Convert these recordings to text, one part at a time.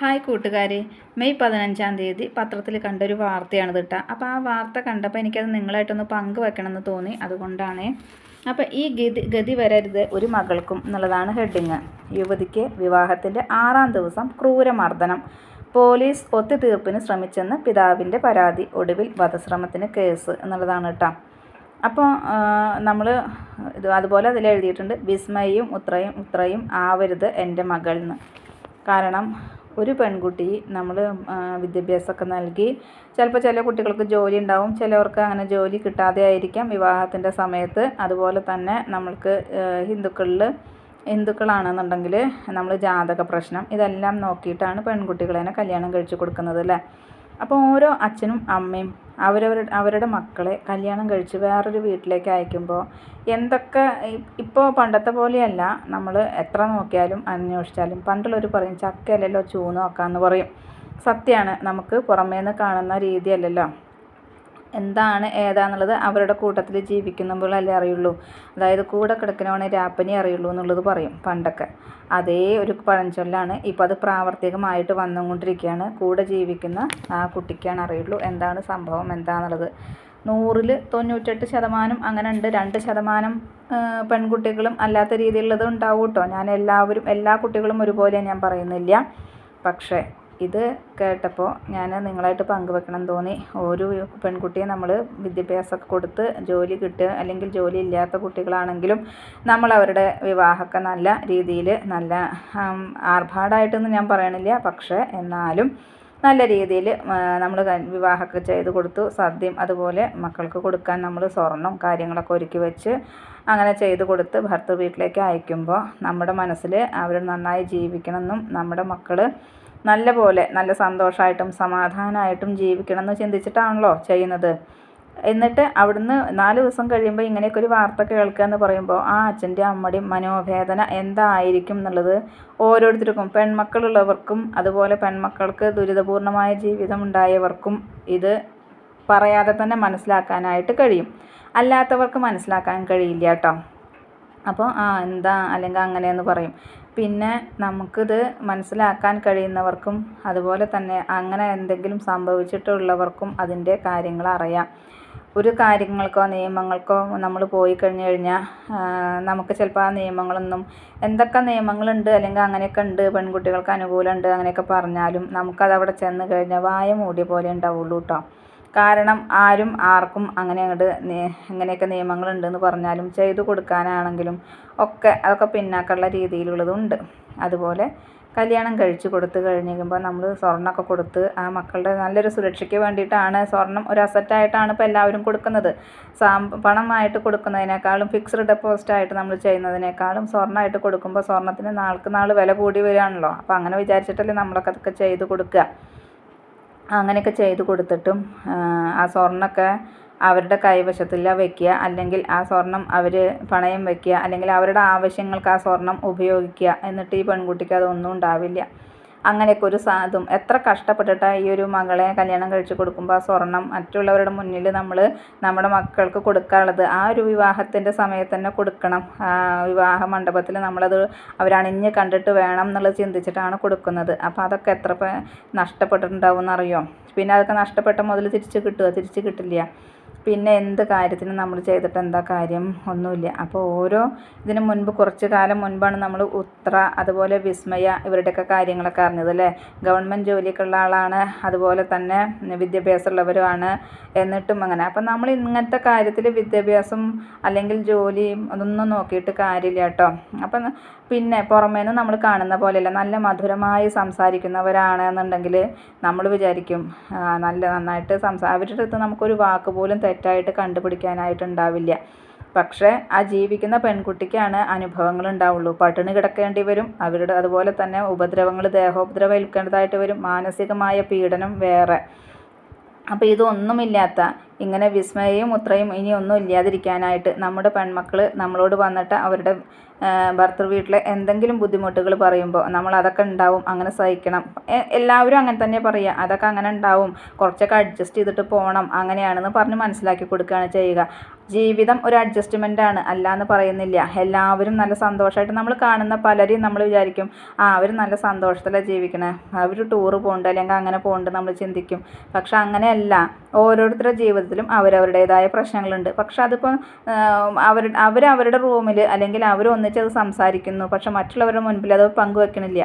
Hi കൂട്ടുകാരെ. May പതിനഞ്ചാം തീയതി പത്രത്തിൽ കണ്ടൊരു വാർത്തയാണ് കേട്ടോ. അപ്പോൾ ആ വാർത്ത കണ്ടപ്പോൾ എനിക്കത് നിങ്ങളായിട്ടൊന്ന് പങ്കുവെക്കണമെന്ന് തോന്നി. അതുകൊണ്ടാണ്. അപ്പോൾ ഈ ഗതി ഗതി വരരുത് ഒരു മകൾക്കും എന്നുള്ളതാണ് ഹെഡിങ്. യുവതിക്ക് വിവാഹത്തിന്റെ ആറാം ദിവസം ക്രൂരമർദ്ദനം. പോലീസ് ഒത്തുതീർപ്പിന് ശ്രമിച്ചെന്ന് പിതാവിന്റെ പരാതി ഒടുവിൽ വധശ്രമത്തിന് കേസ് എന്നുള്ളതാണ് കേട്ടോ. അപ്പോൾ നമ്മൾ ഇത് അതുപോലെ അതിൽ എഴുതിയിട്ടുണ്ട് വിസ്മയും ഉത്രയും ഉത്രയും ആവരുത് എന്റെ മകൾ കാരണം ഒരു പെൺകുട്ടി നമ്മൾ വിദ്യാഭ്യാസമൊക്കെ നൽകി. ചിലപ്പോൾ ചില കുട്ടികൾക്ക് ജോലി ഉണ്ടാവും. ചിലവർക്ക് അങ്ങനെ ജോലി കിട്ടാതെ ആയിരിക്കാം വിവാഹത്തിന്റെ സമയത്ത്. അതുപോലെ തന്നെ നമ്മൾക്ക് ഹിന്ദുക്കളിൽ ഹിന്ദുക്കളാണെന്നുണ്ടെങ്കിൽ നമ്മൾ ജാതക പ്രശ്നം ഇതെല്ലാം നോക്കിയിട്ടാണ് പെൺകുട്ടികളെ കല്യാണം കഴിച്ചു കൊടുക്കുന്നത് അല്ലേ? അപ്പോൾ ഓരോ അച്ഛനും അമ്മയും അവരവരുടെ അവരുടെ മക്കളെ കല്യാണം കഴിച്ച് വേറൊരു വീട്ടിലേക്ക് അയക്കുമ്പോൾ എന്തൊക്കെ ഇപ്പോൾ പണ്ടത്തെ പോലെയല്ല. നമ്മൾ എത്ര നോക്കിയാലും അന്വേഷിച്ചാലും പണ്ടുള്ളവർ പറയും ചക്കയല്ലല്ലോ ചൂന്ന് നോക്കാമെന്ന് പറയും. സത്യമാണ് നമുക്ക് പുറമേ നിന്ന് കാണുന്ന രീതിയല്ലല്ലോ. എന്താണ് ഏതാന്നുള്ളത് അവരുടെ കൂട്ടത്തിൽ ജീവിക്കുന്നപ്പോഴല്ലേ അറിയുള്ളൂ. അതായത് കൂടെ കിടക്കുന്നവനെ രാപ്പനി അറിയുള്ളൂ എന്നുള്ളത് പറയും പണ്ടൊക്കെ. അതേ ഒരു പഴഞ്ചൊല്ലാണ്. ഇപ്പോൾ അത് പ്രാവർത്തികമായിട്ട് വന്നുകൊണ്ടിരിക്കുകയാണ്. കൂടെ ജീവിക്കുന്ന ആ കുട്ടിക്കാണ് അറിയുള്ളൂ എന്താണ് സംഭവം എന്താണെന്നുള്ളത് നൂറിൽ തൊണ്ണൂറ്റെട്ട് ശതമാനം അങ്ങനെ ഉണ്ട് രണ്ട് ശതമാനം പെൺകുട്ടികളും അല്ലാത്ത രീതിയിലുള്ളത് ഉണ്ടാവും കേട്ടോ. ഞാൻ എല്ലാവരും എല്ലാ കുട്ടികളും ഒരുപോലെ ഞാൻ പറയുന്നില്ല. പക്ഷേ ഇത് കേട്ടപ്പോൾ ഞാൻ നിങ്ങളായിട്ട് പങ്കുവെക്കണം തോന്നി. ഒരു പെൺകുട്ടിയെ നമ്മൾ വിദ്യാഭ്യാസമൊക്കെ കൊടുത്ത് ജോലി കിട്ടുക അല്ലെങ്കിൽ ജോലി ഇല്ലാത്ത കുട്ടികളാണെങ്കിലും നമ്മൾ അവരുടെ വിവാഹമൊക്കെ നല്ല രീതിയിൽ നല്ല ആർഭാടായിട്ടൊന്നും ഞാൻ പറയണില്ല. പക്ഷേ എന്നാലും നല്ല രീതിയിൽ നമ്മൾ വിവാഹമൊക്കെ ചെയ്ത് കൊടുത്തു. സദ്യയും അതുപോലെ മക്കൾക്ക് കൊടുക്കാൻ നമ്മൾ സ്വർണം കാര്യങ്ങളൊക്കെ ഒരുക്കി വെച്ച് അങ്ങനെ ചെയ്ത് കൊടുത്ത് ഭർത്തൃ വീട്ടിലേക്ക് അയക്കുമ്പോൾ നമ്മുടെ മനസ്സിൽ അവർ നന്നായി ജീവിക്കണമെന്നും നമ്മുടെ മക്കൾ നല്ല പോലെ നല്ല സന്തോഷമായിട്ടും സമാധാനമായിട്ടും ജീവിക്കണം എന്ന് ചിന്തിച്ചിട്ടാണല്ലോ ചെയ്യുന്നത്. എന്നിട്ട് അവിടുന്ന് നാല് ദിവസം കഴിയുമ്പോൾ ഇങ്ങനെയൊക്കെ ഒരു വാർത്ത കേൾക്കുക എന്ന് പറയുമ്പോൾ ആ അച്ഛന്റെ അമ്മയുടെയും മനോവേദന എന്തായിരിക്കും എന്നുള്ളത് ഓരോരുത്തർക്കും പെൺമക്കളുള്ളവർക്കും അതുപോലെ പെൺമക്കൾക്ക് ദുരിതപൂർണമായ ജീവിതം ഉണ്ടായവർക്കും ഇത് പറയാതെ തന്നെ മനസ്സിലാക്കാനായിട്ട് കഴിയും. അല്ലാത്തവർക്ക് മനസ്സിലാക്കാൻ കഴിയില്ല കേട്ടോ. അപ്പോൾ ആ എന്താ അല്ലെങ്കിൽ അങ്ങനെയെന്ന് പറയും. പിന്നെ നമുക്കിത് മനസ്സിലാക്കാൻ കഴിയുന്നവർക്കും അതുപോലെ തന്നെ അങ്ങനെ എന്തെങ്കിലും സംഭവിച്ചിട്ടുള്ളവർക്കും അതിന്റെ കാര്യങ്ങൾ അറിയാം. ഒരു കാര്യങ്ങൾക്കോ നിയമങ്ങൾക്കോ നമ്മൾ പോയി കഴിഞ്ഞു കഴിഞ്ഞാൽ നമുക്ക് ചിലപ്പോൾ ആ നിയമങ്ങളൊന്നും എന്തൊക്കെ നിയമങ്ങളുണ്ട് അല്ലെങ്കിൽ അങ്ങനെയൊക്കെ ഉണ്ട് പെൺകുട്ടികൾക്ക് അനുകൂലമുണ്ട് അങ്ങനെയൊക്കെ പറഞ്ഞാലും നമുക്കത് അവിടെ ചെന്ന് കഴിഞ്ഞാൽ വായ മൂടിയ പോലെ ഉണ്ടാവുള്ളൂ കേട്ടോ. കാരണം ആരും ആർക്കും അങ്ങനെ അങ്ങോട്ട് നിയമങ്ങൾ ഉണ്ടെന്ന് പറഞ്ഞാലും ചെയ്തു കൊടുക്കാനാണെങ്കിലും ഒക്കെ അതൊക്കെ പിന്നാക്കമുള്ള രീതിയിലുള്ളതുണ്ട്. അതുപോലെ കല്യാണം കഴിച്ചു കൊടുത്ത് കഴിഞ്ഞ് കഴിയുമ്പോൾ നമ്മൾ സ്വർണമൊക്കെ കൊടുത്ത് ആ മക്കളുടെ നല്ലൊരു സുരക്ഷയ്ക്ക് വേണ്ടിയിട്ടാണ് സ്വർണം ഒരു അസറ്റായിട്ടാണ് ഇപ്പോൾ എല്ലാവരും കൊടുക്കുന്നത്. സാം പണമായിട്ട് കൊടുക്കുന്നതിനേക്കാളും ഫിക്സ്ഡ് ഡെപ്പോസിറ്റ് ആയിട്ട് നമ്മൾ ചെയ്യുന്നതിനേക്കാളും സ്വർണമായിട്ട് കൊടുക്കുമ്പോൾ സ്വർണത്തിന് നാൾക്ക് നാൾ വില കൂടി വരികയാണല്ലോ അപ്പോൾ അങ്ങനെ വിചാരിച്ചിട്ടല്ലേ നമ്മളൊക്കെ അതൊക്കെ ചെയ്ത് കൊടുക്കുക അങ്ങനെയൊക്കെ ചെയ്ത് കൊടുത്തിട്ടും ആ സ്വർണമൊക്കെ അവരുടെ കൈവശത്തില്ല വെക്കുക. അല്ലെങ്കിൽ ആ സ്വർണം അവർ പണയം വെക്കുക. അല്ലെങ്കിൽ അവരുടെ ആവശ്യങ്ങൾക്ക് ആ സ്വർണം ഉപയോഗിക്കുക. എന്നിട്ട് ഈ പെൺകുട്ടിക്ക് അതൊന്നും ഉണ്ടാവില്ല. അങ്ങനെയൊക്കെ ഒരു സാധും എത്ര കഷ്ടപ്പെട്ടിട്ടാണ് ഈ ഒരു മകളെ കല്യാണം കഴിച്ച് കൊടുക്കുമ്പോൾ ആ സ്വർണം മറ്റുള്ളവരുടെ മുന്നിൽ നമ്മൾ നമ്മുടെ മക്കൾക്ക് കൊടുക്കാനുള്ളത്. ആ ഒരു വിവാഹത്തിന്റെ സമയത്ത് തന്നെ കൊടുക്കണം. വിവാഹ മണ്ഡപത്തിൽ നമ്മളത് അവരണിഞ്ഞ് കണ്ടിട്ട് വേണം എന്നുള്ളത് ചിന്തിച്ചിട്ടാണ് കൊടുക്കുന്നത്. അപ്പോൾ അതൊക്കെ എത്ര നഷ്ടപ്പെട്ടിട്ടുണ്ടാവും എന്നറിയോ? പിന്നെ അതൊക്കെ നഷ്ടപ്പെട്ട മുതൽ തിരിച്ച് കിട്ടുമോ തിരിച്ച് കിട്ടില്ല. പിന്നെ എന്ത് കാര്യത്തിനും നമ്മൾ ചെയ്തിട്ട് എന്താ കാര്യം ഒന്നുമില്ല. അപ്പോൾ ഓരോ ഇതിന് മുൻപ് കുറച്ച് കാലം മുൻപാണ് നമ്മൾ ഉത്ര അതുപോലെ വിസ്മയ ഇവരുടെയൊക്കെ കാര്യങ്ങളൊക്കെ അറിഞ്ഞത് അല്ലേ? ഗവൺമെന്റ് ജോലിക്കുള്ള ആളാണ് അതുപോലെ തന്നെ വിദ്യാഭ്യാസമുള്ളവരുമാണ് എന്നിട്ടും അങ്ങനെ. അപ്പം നമ്മൾ ഇങ്ങനത്തെ കാര്യത്തിൽ വിദ്യാഭ്യാസം അല്ലെങ്കിൽ ജോലിയും അതൊന്നും നോക്കിയിട്ട് കാര്യമില്ല കേട്ടോ. അപ്പം പിന്നെ പുറമേന്ന് നമ്മൾ കാണുന്ന പോലെയല്ല നല്ല മധുരമായി സംസാരിക്കുന്നവരാണ് എന്നുണ്ടെങ്കിൽ നമ്മൾ വിചാരിക്കും നല്ല നന്നായിട്ട് സംസാ അവരുടെ അടുത്ത് നമുക്കൊരു വാക്ക് പോലും തെറ്റായിട്ട് കണ്ടുപിടിക്കാനായിട്ടുണ്ടാവില്ല. പക്ഷേ ആ ജീവിക്കുന്ന പെൺകുട്ടിക്കാണ് അനുഭവങ്ങൾ ഉണ്ടാവുള്ളൂ. പട്ടിണി കിടക്കേണ്ടി വരും അവരുടെ അതുപോലെ തന്നെ ഉപദ്രവങ്ങൾ ദേഹോപദ്രവം ഏൽക്കേണ്ടതായിട്ട് വരും മാനസികമായ പീഡനം വേറെ. അപ്പോൾ ഇതൊന്നുമില്ലാത്ത ഇങ്ങനെ വിസ്മയയും മുത്രയും ഇനി ഒന്നും ഇല്ലാതിരിക്കാനായിട്ട് നമ്മുടെ പെൺമക്കൾ നമ്മളോട് വന്നിട്ട് അവരുടെ ഭർത്തൃ വീട്ടിലെ എന്തെങ്കിലും ബുദ്ധിമുട്ടുകൾ പറയുമ്പോൾ നമ്മൾ അതൊക്കെ ഉണ്ടാവും അങ്ങനെ സഹിക്കണം. എല്ലാവരും അങ്ങനെ തന്നെ പറയുക അതൊക്കെ അങ്ങനെ ഉണ്ടാവും. കുറച്ചൊക്കെ അഡ്ജസ്റ്റ് ചെയ്തിട്ട് പോകണം അങ്ങനെയാണെന്ന് പറഞ്ഞ് മനസ്സിലാക്കി കൊടുക്കുകയാണ് ചെയ്യുക. ജീവിതം ഒരു അഡ്ജസ്റ്റ്മെന്റ് ആണ്. അല്ല എന്ന് പറയുന്നില്ല. എല്ലാവരും നല്ല സന്തോഷമായിട്ട് നമ്മൾ കാണുന്ന പലരെയും നമ്മൾ വിചാരിക്കും ആ അവർ നല്ല സന്തോഷത്തിലാണ് ജീവിക്കണേ. അവർ ടൂറ് പോകുന്നുണ്ട് അല്ലെങ്കിൽ അങ്ങനെ പോകുന്നുണ്ട് നമ്മൾ ചിന്തിക്കും. പക്ഷെ അങ്ങനെയല്ല. ഓരോരുത്തരുടെ ജീവിതത്തിലും അവരവരുടേതായ പ്രശ്നങ്ങളുണ്ട്. പക്ഷെ അതിപ്പോൾ അവർ അവരവരുടെ റൂമിൽ അല്ലെങ്കിൽ അവർ ഒന്നിച്ചത് സംസാരിക്കുന്നു. പക്ഷെ മറ്റുള്ളവരുടെ മുൻപിൽ അത് പങ്കുവെക്കണില്ല.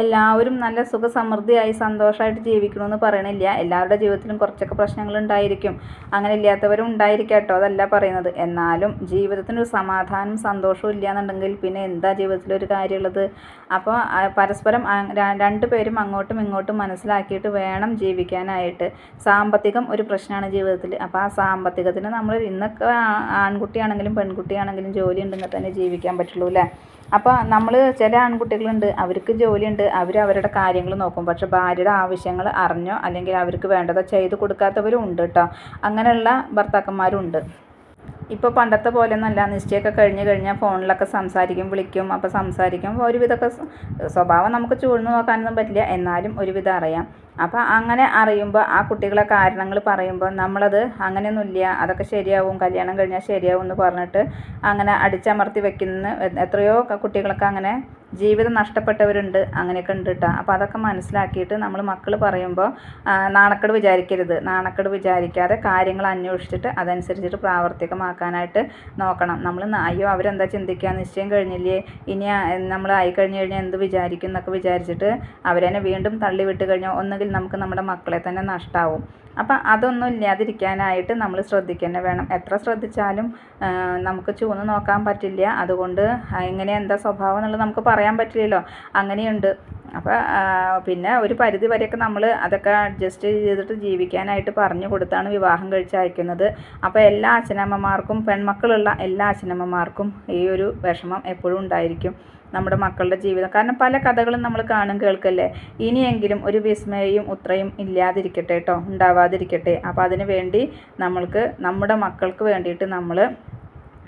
എല്ലാവരും നല്ല സുഖസമൃദ്ധിയായി സന്തോഷമായിട്ട് ജീവിക്കണമെന്ന് പറയണില്ല. എല്ലാവരുടെ ജീവിതത്തിലും കുറച്ചൊക്കെ പ്രശ്നങ്ങൾ ഉണ്ടായിരിക്കും അങ്ങനെ ഇല്ലാത്തവരും ഉണ്ടായിരിക്കാം കേട്ടോ അതല്ല പറയുന്നത്. എന്നാലും ജീവിതത്തിനൊരു സമാധാനം സന്തോഷവും ഇല്ല എന്നുണ്ടെങ്കിൽ പിന്നെ എന്താ ജീവിതത്തിലൊരു കാര്യമുള്ളത്? അപ്പോൾ പരസ്പരം രണ്ട് പേരും അങ്ങോട്ടും ഇങ്ങോട്ടും മനസ്സിലാക്കിയിട്ട് വേണം ജീവിക്കാനായിട്ട്. സാമ്പത്തികം ഒരു പ്രശ്നമാണ് ജീവിതത്തിൽ. അപ്പോൾ ആ സാമ്പത്തികത്തിന് നമ്മൾ ഇന്നൊക്കെ ആൺകുട്ടിയാണെങ്കിലും പെൺകുട്ടിയാണെങ്കിലും ജോലി ഉണ്ടെങ്കിൽ തന്നെ ജീവിക്കാൻ പറ്റുള്ളൂ അല്ലേ? അപ്പോൾ നമ്മൾ ചില ആൺകുട്ടികളുണ്ട് അവർക്ക് ജോലിയുണ്ട് അവർ അവരുടെ കാര്യങ്ങൾ നോക്കും. പക്ഷെ ഭാര്യയുടെ ആവശ്യങ്ങൾ അറിഞ്ഞോ അല്ലെങ്കിൽ അവർക്ക് വേണ്ടതോ ചെയ്ത് കൊടുക്കാത്തവരും ഉണ്ട് കേട്ടോ അങ്ങനെയുള്ള ഭർത്താക്കന്മാരുണ്ട്. ഇപ്പോൾ പണ്ടത്തെ അല്ല നിശ്ചയമൊക്കെ കഴിഞ്ഞ് കഴിഞ്ഞാൽ ഫോണിലൊക്കെ സംസാരിക്കും വിളിക്കും അപ്പോൾ സംസാരിക്കും. ഒരുവിധമൊക്കെ സ്വഭാവം നമുക്ക് ചൂഴ്ന്നു നോക്കാനൊന്നും പറ്റില്ല. എന്നാലും ഒരുവിധം അറിയാം. അപ്പോൾ അങ്ങനെ അറിയുമ്പോൾ ആ കുട്ടികളെ കാരണങ്ങൾ പറയുമ്പോൾ നമ്മളത് അങ്ങനെയൊന്നുമില്ല അതൊക്കെ ശരിയാവും കല്യാണം കഴിഞ്ഞാൽ ശരിയാവും എന്ന് പറഞ്ഞിട്ട് അങ്ങനെ അടിച്ചമർത്തി വെക്കുന്ന എത്രയോ കുട്ടികളൊക്കെ അങ്ങനെ ജീവിതം നഷ്ടപ്പെട്ടവരുണ്ട് അങ്ങനെയൊക്കെ ഉണ്ട് കേട്ടോ അപ്പോൾ അതൊക്കെ മനസ്സിലാക്കിയിട്ട് നമ്മൾ മക്കൾ പറയുമ്പോൾ നാണക്കേട് വിചാരിക്കരുത്. നാണക്കേട് വിചാരിക്കാതെ കാര്യങ്ങൾ അന്വേഷിച്ചിട്ട് അതനുസരിച്ചിട്ട് പ്രാവർത്തികമാക്കാനായിട്ട് നോക്കണം. നമ്മൾ അയ്യോ അവരെന്താ ചിന്തിക്കുക നിശ്ചയം കഴിഞ്ഞില്ലേ? ഇനി നമ്മൾ ആയി കഴിഞ്ഞ് കഴിഞ്ഞാൽ എന്ത് വിചാരിക്കും എന്നൊക്കെ വിചാരിച്ചിട്ട് അവരെന്നെ വീണ്ടും തള്ളി വിട്ട് കഴിഞ്ഞാൽ ഒന്നുകിൽ നമുക്ക് നമ്മുടെ മക്കളെ തന്നെ നഷ്ടമാവും അപ്പം അതൊന്നും ഇല്ലാതിരിക്കാനായിട്ട് നമ്മൾ ശ്രദ്ധിക്കുക വേണം. എത്ര ശ്രദ്ധിച്ചാലും നമുക്ക് ചൂന്ന് നോക്കാൻ പറ്റില്ല. അതുകൊണ്ട് എങ്ങനെ എന്താ സ്വഭാവം എന്നുള്ളത് നമുക്ക് പറയാൻ പറ്റില്ലല്ലോ. അങ്ങനെയുണ്ട്. അപ്പോൾ പിന്നെ ഒരു പരിധി വരെയൊക്കെ നമ്മൾ അതൊക്കെ അഡ്ജസ്റ്റ് ചെയ്തിട്ട് ജീവിക്കാനായിട്ട് പറഞ്ഞു കൊടുത്താണ് വിവാഹം കഴിച്ച് അയക്കുന്നത്. അപ്പോൾ എല്ലാ അച്ഛനമ്മമാർക്കും പെൺമക്കളുള്ള എല്ലാ അച്ഛനമ്മമാർക്കും ഈ ഒരു വിഷമം എപ്പോഴും ഉണ്ടായിരിക്കും നമ്മുടെ മക്കളുടെ ജീവിതം. കാരണം പല കഥകളും നമ്മൾ കാണും കേൾക്കല്ലേ? ഇനിയെങ്കിലും ഒരു വിസ്മയയും ഉത്രയും ഇല്ലാതിരിക്കട്ടെ കേട്ടോ ഉണ്ടാവാതിരിക്കട്ടെ. അപ്പോൾ അതിനു വേണ്ടി നമ്മൾക്ക് നമ്മുടെ മക്കൾക്ക് വേണ്ടിയിട്ട് നമ്മൾ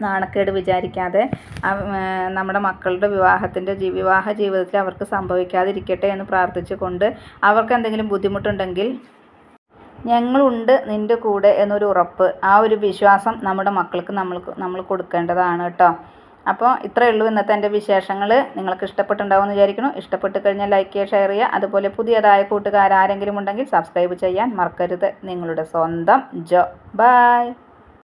നാണക്കേട് വിചാരിക്കാതെ നമ്മുടെ മക്കളുടെ വിവാഹത്തിന്റെ വിവാഹ ജീവിതത്തിൽ അവർക്ക് സംഭവിക്കാതിരിക്കട്ടെ എന്ന് പ്രാർത്ഥിച്ചുകൊണ്ട് അവർക്ക് എന്തെങ്കിലും ബുദ്ധിമുട്ടുണ്ടെങ്കിൽ ഞങ്ങളുണ്ട് നിന്റെ കൂടെ എന്നൊരു ഉറപ്പ് ആ ഒരു വിശ്വാസം നമ്മുടെ മക്കൾക്ക് നമ്മൾ നമ്മൾ കൊടുക്കേണ്ടതാണ് കേട്ടോ. അപ്പോൾ ഇത്രയേ ഉള്ളൂ ഇന്നത്തെ എന്റെ വിശേഷങ്ങൾ. നിങ്ങൾക്ക് ഇഷ്ടപ്പെട്ടുണ്ടാവുമെന്ന് വിചാരിക്കുന്നു. ഇഷ്ടപ്പെട്ട് കഴിഞ്ഞാൽ ലൈക്ക് ചെയ്യുക ഷെയർ ചെയ്യുക. അതുപോലെ പുതിയതായ കൂട്ടുകാർ ആരെങ്കിലും ഉണ്ടെങ്കിൽ സബ്സ്ക്രൈബ് ചെയ്യാൻ മറക്കരുത്. നിങ്ങളുടെ സ്വന്തം ജോ. ബൈ